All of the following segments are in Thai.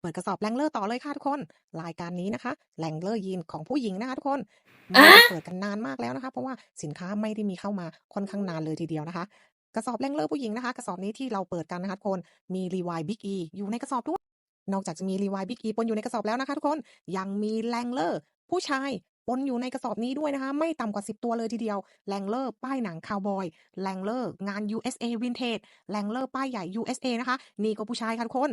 เปิดกระสอบแรงเลอร์ต่อเลยค่ะทุกคน รายการนี้นะคะแรงเลอร์ยีนของผู้หญิงนะคะทุกคนอะไม่ได้เปิดกันนานมากแล้วนะคะ เพราะว่าสินค้าไม่ได้มีเข้ามาค่อนข้างนานเลยทีเดียวนะคะ กระสอบแรงเลอร์ผู้หญิงนะคะ กระสอบนี้ที่เราเปิดกันนะคะทุกคนมีรีวายบิ๊กอีอยู่ในกระสอบด้วยนอกจากจะมีรีวายบิ๊กอีปนอยู่ในกระสอบแล้วนะคะ ทุกคนยังมีแรงเลอร์ผู้ชายปนอยู่ในกระสอบนี้ด้วยนะคะ ไม่ต่ำกว่า 10 ตัวเลยทีเดียวแรงเลอร์ป้ายหนังคาวบอยแรงเลอร์งาน USA Vintage แรงเลอร์ป้ายใหญ่ USA นะคะ นี่ก็ผู้ชายค่ะทุกคน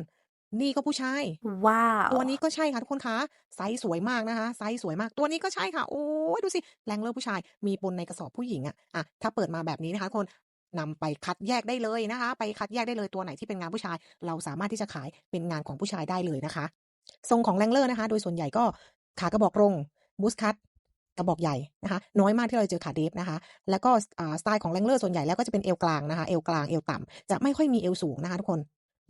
นี่ก็ผู้ชาย ว้าว ตัวนี้ก็ใช่ค่ะทุกคนคะไซส์สวยมากนะคะไซส์สวยมากตัวนี้ก็ใช่ค่ะ โอ้ยดูสิแรงเลอร์ผู้ชาย มีปนในกระสอบผู้หญิงอะอะถ้าเปิดมาแบบนี้นะคะทุกคนนำไปคัดแยกได้เลยนะคะ ไปคัดแยกได้เลยตัวไหนที่เป็นงานผู้ชาย เราสามารถที่จะขายเป็นงานของผู้ชายได้เลยนะคะ ทรงของแรงเลอร์นะคะ โดยส่วนใหญ่ก็ขากระบอกตรงบูสคัตกระบอกใหญ่นะคะ น้อยมากที่เราจะเจอขาเดฟนะคะ แล้วก็อ่าสไตล์ของแรงเลอร์ส่วนใหญ่แล้วก็จะเป็นเอวกลางนะคะเอวกลางเอวต่ำจะไม่ค่อยมีเอวสูงนะคะทุกคน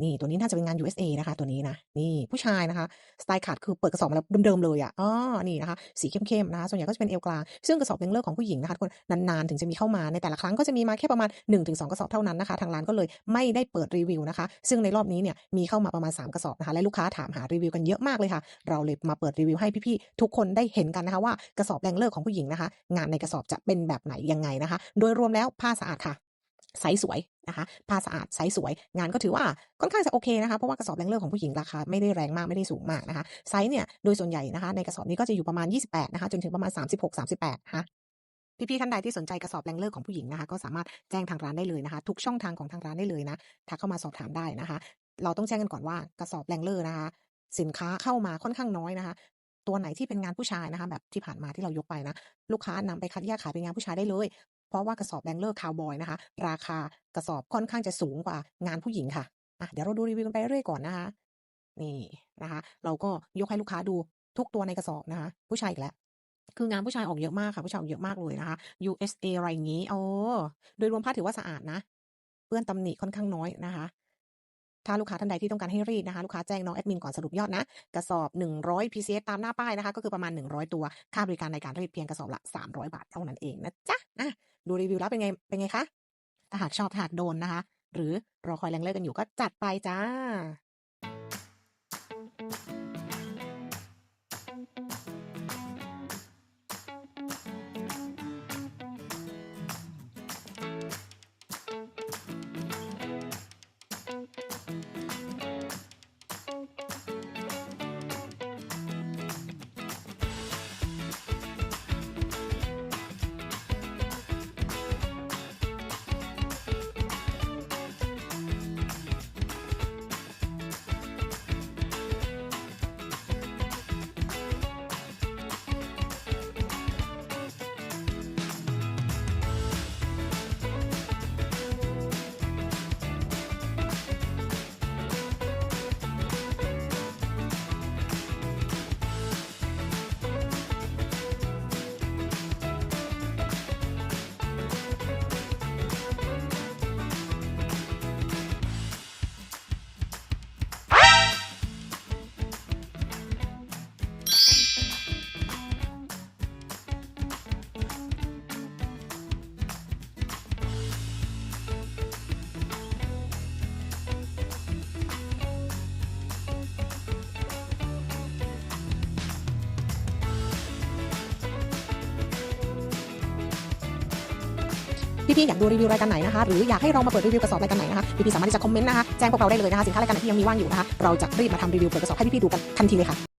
นี่ตัวนี้น่าจะเป็นงาน USA นะคะ ตัวนี้นะนี่ผู้ชายนะคะสไตล์ขาดคือเปิดกระสอบมาแล้วเดิมๆเลยอะอ๋อนี่นะคะ สีเข้มๆนะคะส่วนใหญ่ก็จะเป็นเอวกลางซึ่งกระสอบเลงเลอร์ของผู้หญิงนะคะคนนานๆ ถึงจะมีเข้ามาในแต่ละครั้งก็จะมีมาแค่ประมาณ 1-2 กระสอบเท่านั้นนะคะทางร้านก็เลยไม่ได้เปิดรีวิวนะคะ ซึ่งในรอบนี้เนี่ยมีเข้ามาประมาณ 3 กระสอบนะคะและลูกค้าถามหารีวิวกันเยอะมากเลยค่ะ เราเลยมาเปิดรีวิวให้พี่ๆทุกคนได้เห็นกันนะคะว่ากระสอบแรงเลอร์ของผู้หญิงนะคะ งานในกระสอบจะเป็นแบบไหนยังไงนะคะ โดยรวมแล้วผ้าสะอาดค่ะไซส์สวย นะคะผ้าสะอาดไซส์สวย งานก็ถือว่าค่อนข้างจะโอเคนะคะเพราะว่ากระสอบแรงเลอร์ของผู้หญิงราคาไม่ได้แรงมากไม่ได้สูงมากนะคะไซส์เนี่ยโดยส่วนใหญ่นะคะในกระสอบนี้ก็จะอยู่ประมาณ 28นะคะจนถึงประมาณ 36 38นะคะพี่ๆท่านใดที่สนใจกระสอบแรงเลอร์ของผู้หญิงนะคะก็สามารถแจ้งทางร้านได้เลยนะคะ ทุกช่องทางของทางร้านได้เลยนะทักเข้ามาสอบถามได้นะคะ เราต้องแจ้งกันก่อนว่ากระสอบแรงเลอร์นะคะ สินค้าเข้ามาค่อนข้างน้อยนะคะ ตัวไหนที่เป็นงานผู้ชายนะคะ แบบที่ผ่านมาที่เรายกไปนะ ลูกค้านำไปคัดแยกขายเป็นงานผู้ชายได้เลย ราะว่ากระสอบแบงเลอร์คาวบอยนะคะ ราคากระสอบค่อนข้างจะสูงกว่างานผู้หญิงค่ะอะเดี๋ยวเราดูรีวิวกันไปเรื่อยๆก่อนนะคะ นี่นะคะ เราก็ยกให้ลูกค้าดูทุกตัวในกระสอบนะคะ ผู้ชายอีกแล้วคืองานผู้ชายออกเยอะมากค่ะ ผู้ชายออกเยอะมากเลยนะคะ USA อะไรอย่างนี้โอ้โดยรวมผ้าถือว่าสะอาดนะ เปื้อนตำหนิค่อนข้างน้อยนะคะ ถ้าลูกค้าท่านใดที่ต้องการให้รีดนะคะ ลูกค้าแจ้งน้องแอดมินก่อนสรุปยอดนะ กระสอบ 100 PCS ตามหน้าป้ายนะคะ ก็คือประมาณ 100 ตัว ค่าบริการในการรีดเพียงกระสอบละ 300 บาทเท่านั้นเองนะจ๊ะอะดูรีวิวแล้วเป็นไง เป็นไงคะ ถ้าหากชอบถ้าหากโดนนะคะ หรือรอคอยแรงเลิกกันอยู่ก็จัดไปจ้า พี่ๆอยากดูรีวิวรายการไหนนะคะหรืออยากให้เรามาเปิดรีวิวกระสอบรายการไหนนะคะพี่ๆสามารถที่จะคอมเมนต์นะคะแจ้งพวกเราได้เลยนะคะสินค้ารายการไหนที่ยังมีว่างอยู่นะคะเราจะรีบมาทำรีวิวเปิดกระสอบให้พี่ๆดูกันทันทีเลยค่ะ